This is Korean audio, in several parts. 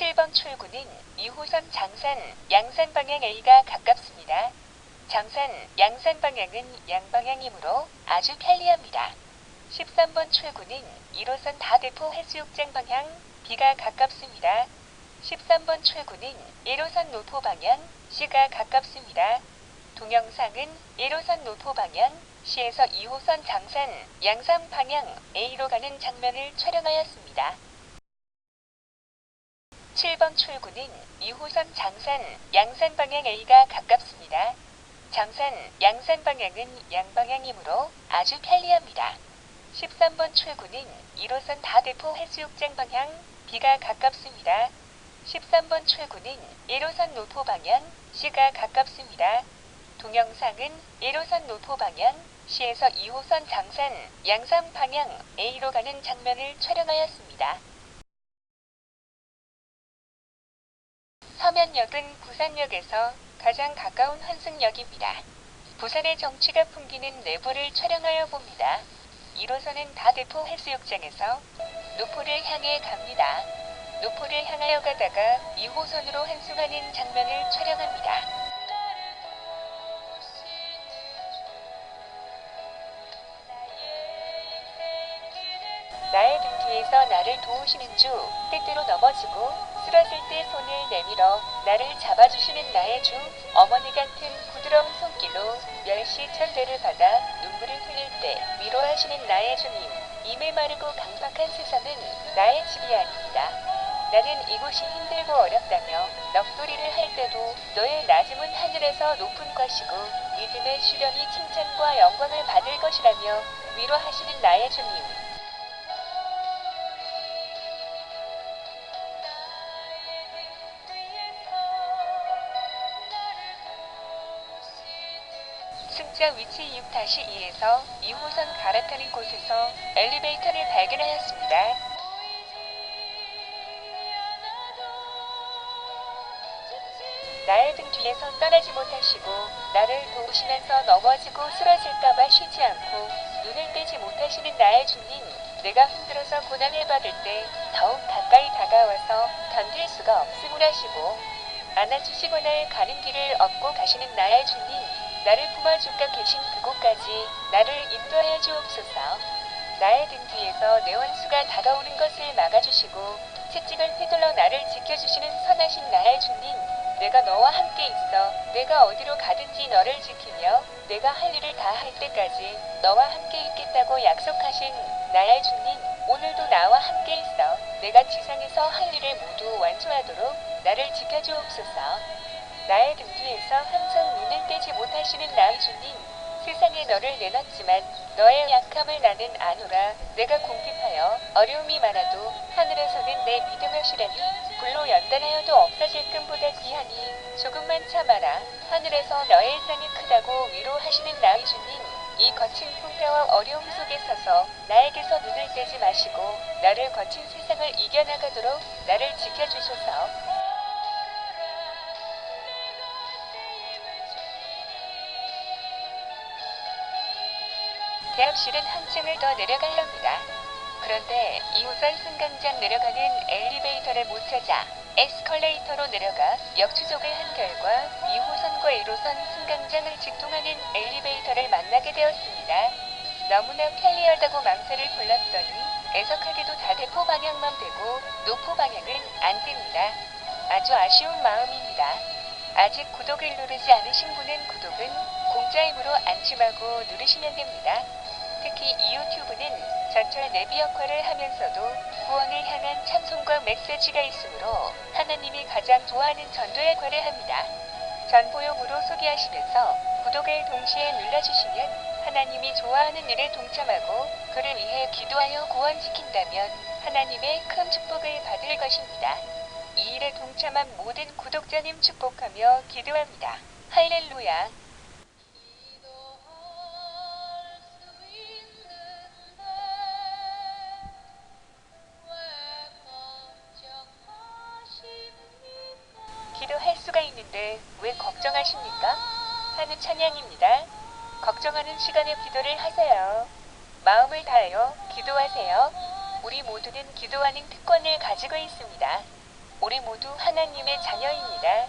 7번 출구는 2호선 장산 양산 방향 A가 가깝습니다. 장산 양산 방향은 양방향이므로 아주 편리합니다. 13번 출구는 1호선 다대포 해수욕장 방향 B가 가깝습니다. 13번 출구는 1호선 노포 방향 C가 가깝습니다. 동영상은 1호선 노포 방향 C에서 2호선 장산 양산 방향 A로 가는 장면을 촬영하였습니다. 7번 출구는 2호선 장산 양산 방향 A가 가깝습니다. 장산 양산 방향은 양방향이므로 아주 편리합니다. 13번 출구는 1호선 다대포 해수욕장 방향 B가 가깝습니다. 13번 출구는 1호선 노포 방향 C가 가깝습니다. 동영상은 1호선 노포 방향 C에서 2호선 장산 양산 방향 A로 가는 장면을 촬영하였습니다. 서면역은 부산역에서 가장 가까운 환승역입니다. 부산의 정취가 풍기는 내부를 촬영하여 봅니다. 1호선은 다대포 해수욕장에서 노포를 향해 갑니다. 노포를 향하여 가다가 2호선으로 환승하는 장면을 촬영합니다. 뒤에서 나를 도우시는 주, 때때로 넘어지고 쓰러질 때 손을 내밀어 나를 잡아주시는 나의 주, 어머니 같은 부드러운 손길로 멸시 천대를 받아 눈물을 흘릴 때 위로하시는 나의 주님, 이메 마르고 강박한 세상은 나의 집이 아닙니다. 나는 이곳이 힘들고 어렵다며 넋소리를 할 때도 너의 낮음은 하늘에서 높은 것이고 믿음의 수련이 칭찬과 영광을 받을 것이라며 위로하시는 나의 주님, 승차 위치 6-2에서 2호선 갈아타는 곳에서 엘리베이터를 발견하였습니다. 나의 등 뒤에서 떠나지 못하시고 나를 도우시면서 넘어지고 쓰러질까봐 쉬지 않고 눈을 떼지 못하시는 나의 주님 내가 힘들어서 고난을 받을 때 더욱 가까이 다가와서 견딜 수가 없음을 하시고 안아주시거나 가는 길을 얻고 가시는 나의 주님 나를 품어줄까 계신 그곳까지 나를 인도하여 주옵소서. 나의 등 뒤에서 내 원수가 다가오는 것을 막아주시고 채찍을 휘둘러 나를 지켜주시는 선하신 나의 주님. 내가 너와 함께 있어 내가 어디로 가든지 너를 지키며 내가 할 일을 다 할 때까지 너와 함께 있겠다고 약속하신 나의 주님. 오늘도 나와 함께 있어 내가 지상에서 할 일을 모두 완수하도록 나를 지켜주옵소서. 나의 등 뒤에서 항상 눈을 떼지 못하시는 나의 주님, 세상에 너를 내놨지만 너의 약함을 나는 아노라. 내가 궁핍하여 어려움이 많아도 하늘에서는 내 믿음을 실하니 불로 연단하여도 없어질 끔보다 귀하니 조금만 참아라. 하늘에서 너의 일상이 크다고 위로하시는 나의 주님, 이 거친 풍파와 어려움 속에 서서 나에게서 눈을 떼지 마시고 나를 거친 세상을 이겨나가도록 나를 지켜주소서. 대합실은 한층을 더 내려가야 합니다. 그런데 2호선 승강장 내려가는 엘리베이터를 못 찾아 에스컬레이터로 내려가 역추적을 한 결과 2호선과 1호선 승강장을 직통하는 엘리베이터를 만나게 되었습니다. 너무나 편리하다고 망설을 불렀더니 애석하게도 다대포 방향만 되고 노포 방향은 안 뜹니다. 아주 아쉬운 마음입니다. 아직 구독을 누르지 않으신 분은 구독은 공짜이므로 안심하고 누르시면 됩니다. 특히 이 유튜브는 전철 내비 역할을 하면서도 구원을 향한 찬송과 메시지가 있으므로 하나님이 가장 좋아하는 전도 역할을 합니다. 전보용으로 소개하시면서 구독을 동시에 눌러주시면 하나님이 좋아하는 일에 동참하고 그를 위해 기도하여 구원시킨다면 하나님의 큰 축복을 받을 것입니다. 이 일에 동참한 모든 구독자님 축복하며 기도합니다. 할렐루야. 기도할 수가 있는데 왜 걱정하십니까? 하는 찬양입니다. 걱정하는 시간에 기도를 하세요. 마음을 다하여 기도하세요. 우리 모두는 기도하는 특권을 가지고 있습니다. 우리 모두 하나님의 자녀입니다.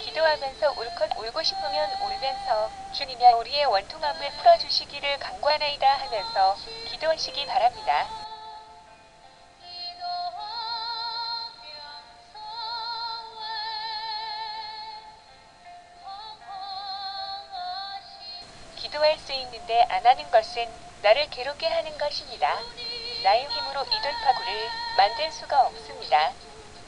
기도하면서 울컥 울고 싶으면 울면서 주님이 우리의 원통함을 풀어주시기를 간구하나이다 하면서 기도하시기 바랍니다. 있는데 안 하는 것은 나를 괴롭게 하는 것입니다. 나의 힘으로 이 돌파구를 만들 수가 없습니다.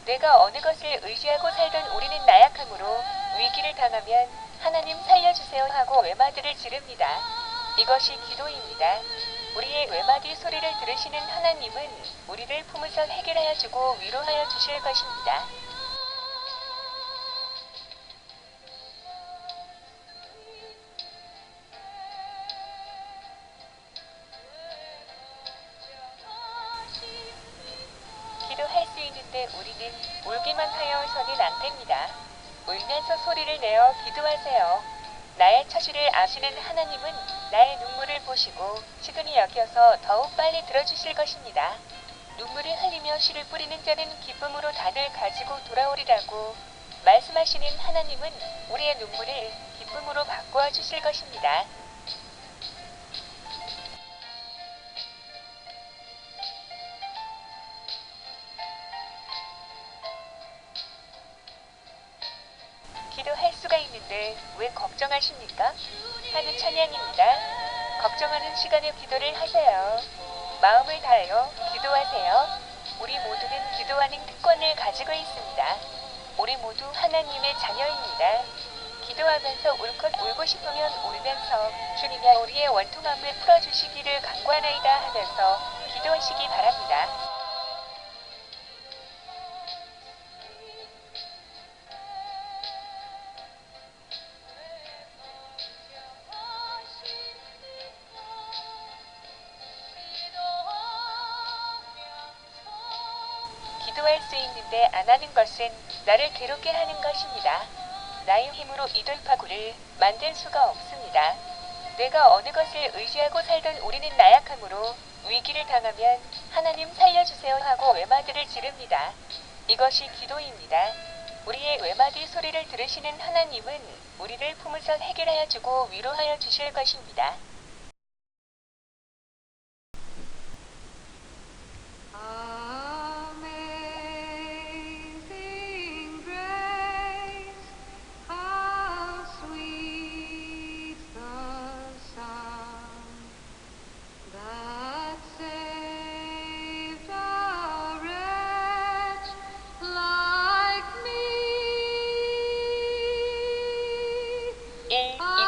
내가 어느 것을 의지하고 살던 우리는 나약함으로 위기를 당하면 하나님 살려주세요 하고 외마디를 지릅니다. 이것이 기도입니다. 우리의 외마디 소리를 들으시는 하나님은 우리를 품으서 해결하여 주고 위로하여 주실 것입니다. 있는데 우리는 울기만 하여서는 안 됩니다. 울면서 소리를 내어 기도하세요. 나의 처지를 아시는 하나님은 나의 눈물을 보시고 측은히 여겨서 더욱 빨리 들어주실 것입니다. 눈물을 흘리며 씨를 뿌리는 자는 기쁨으로 다들 가지고 돌아오리라고 말씀하시는 하나님은 우리의 눈물을 기쁨으로 바꾸어 주실 것입니다. 있는데 왜 걱정하십니까? 하는 찬양입니다. 걱정하는 시간에 기도를 하세요. 마음을 다하여 기도하세요. 우리 모두는 기도하는 특권을 가지고 있습니다. 우리 모두 하나님의 자녀입니다. 기도하면서 울컥 울고 싶으면 울면서 주님이 우리의 원통함을 풀어주시기를 간구하나이다 하면서 기도하시기 바랍니다. 기도할 수 있는데 안 하는 것은 나를 괴롭게 하는 것입니다. 나의 힘으로 이 돌파구를 만들 수가 없습니다. 내가 어느 것을 의지하고 살던 우리는 나약함으로 위기를 당하면 하나님 살려주세요 하고 외마디를 지릅니다. 이것이 기도입니다. 우리의 외마디 소리를 들으시는 하나님은 우리를 품으서 해결하여 주고 위로하여 주실 것입니다.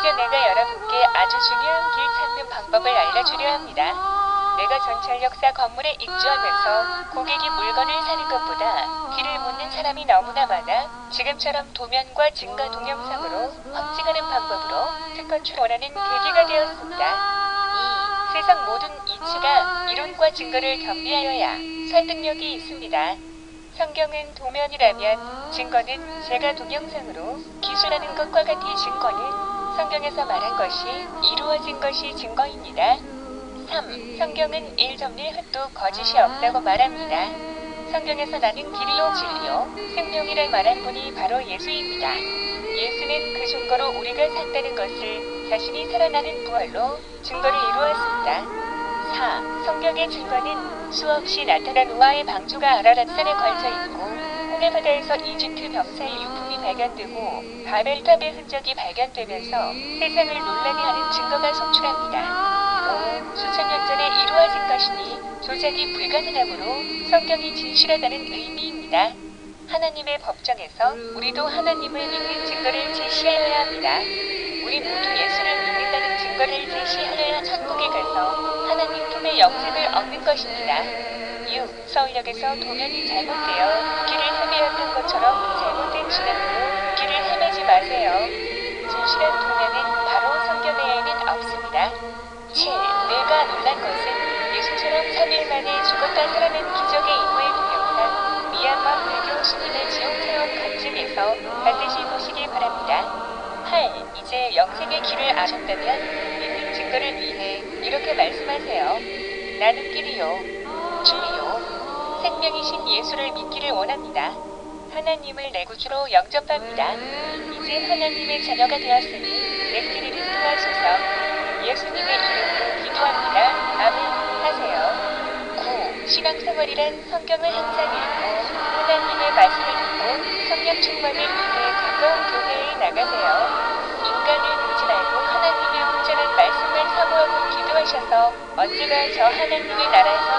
1. 이제 내가 여러분께 아주 중요한 길 찾는 방법을 알려주려 합니다. 내가 전철 역사 건물에 입주하면서 고객이 물건을 사는 것보다 길을 묻는 사람이 너무나 많아 지금처럼 도면과 증거 동영상으로 확증하는 방법으로 특허 출 원하는 계기가 되었습니다. 2. 세상 모든 이치가 이론과 증거를 겸비하여야 설득력이 있습니다. 성경은 도면이라면 증거는 제가 동영상으로 기술하는 것과 같이 증거는 성경에서 말한 것이 이루어진 것이 증거입니다. 3. 성경은 일점리 흩도 거짓이 없다고 말합니다. 성경에서 나는 길로 진리요 생명이라 말한 분이 바로 예수입니다. 예수는 그 증거로 우리가 산다는 것을 자신이 살아나는 부활로 증거를 이루었습니다. 4. 성경의 증거는 수없이 나타난 우아의 방주가 아라랏산에 걸쳐 있고 홍해바다에서 이집트 병사의 유품이 발견되고 바벨탑의 흔적이 발견되면서 세상을 논란해 하는 증거가 속출합니다. 5. 수천 년 전에 이루어진 것이니 조작이 불가능하므로 성경이 진실하다는 의미입니다. 하나님의 법정에서 우리도 하나님을 믿는 증거를 제시하여야 합니다. 우리 모두 예수를 믿는다는 증거를 제시하여야 천국에 가서 하나님 품의 영생을 얻는 것입니다. 6. 서울역에서 도면이 잘못되어 길을 헤매었던 것처럼 잘못 마세요. 진실한 도면은 바로 성경 외에는 없습니다. 7. 내가 놀란 것은 예수처럼 3일 만에 죽었다 살아난 기적의 인물 동영상 미얀마 불교 스님의 지옥 체험 관측에서 반드시 보시기 바랍니다. 8. 이제 영생의 길을 아셨다면 믿는 증거를 위해 이렇게 말씀하세요. 나는 길이요, 진리요, 생명이신 예수를 믿기를 원합니다. 하나님을 내 구주로 영접합니다. 이제 하나님의 자녀가 되었으니 내 길을 인도하소서. 예수님의 이름으로 기도합니다. 아멘 하세요. 9. 신앙생활이란 성경을 항상 읽고 하나님의 말씀을 듣고 성령 충만을 위해 가까운 교회에 나가세요. 인간을 보지 말고 하나님의 온전한 말씀을 사모하고 기도하셔서 언제가 저 하나님의 나라에서